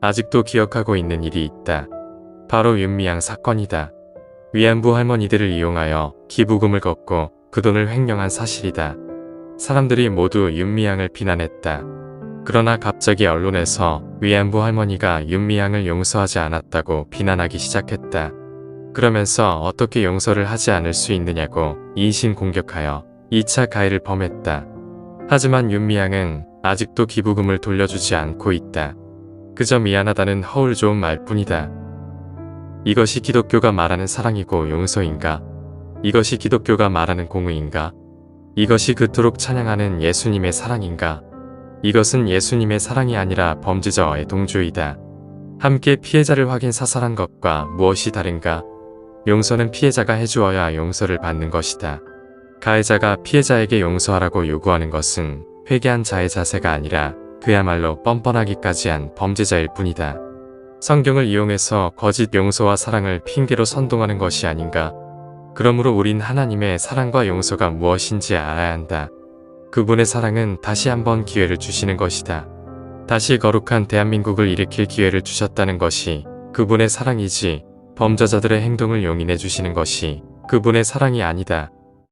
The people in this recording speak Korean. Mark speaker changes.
Speaker 1: 아직도 기억하고 있는 일이 있다. 바로 윤미향 사건이다. 위안부 할머니들을 이용하여 기부금을 걷고 그 돈을 횡령한 사실이다. 사람들이 모두 윤미향을 비난했다. 그러나 갑자기 언론에서 위안부 할머니가 윤미향을 용서하지 않았다고 비난하기 시작했다. 그러면서 어떻게 용서를 하지 않을 수 있느냐고 인신 공격하여 2차 가해를 범했다. 하지만 윤미향은 아직도 기부금을 돌려주지 않고 있다. 그저 미안하다는 허울 좋은 말뿐이다. 이것이 기독교가 말하는 사랑이고 용서인가? 이것이 기독교가 말하는 공의인가? 이것이 그토록 찬양하는 예수님의 사랑인가? 이것은 예수님의 사랑이 아니라 범죄자와의 동조이다. 함께 피해자를 확인 사살한 것과 무엇이 다른가? 용서는 피해자가 해주어야 용서를 받는 것이다. 가해자가 피해자에게 용서하라고 요구하는 것은 회개한 자의 자세가 아니라 그야말로 뻔뻔하기까지 한 범죄자일 뿐이다. 성경을 이용해서 거짓 용서와 사랑을 핑계로 선동하는 것이 아닌가? 그러므로 우린 하나님의 사랑과 용서가 무엇인지 알아야 한다. 그분의 사랑은 다시 한번 기회를 주시는 것이다. 다시 거룩한 대한민국을 일으킬 기회를 주셨다는 것이 그분의 사랑이지 범죄자들의 행동을 용인해 주시는 것이 그분의 사랑이 아니다.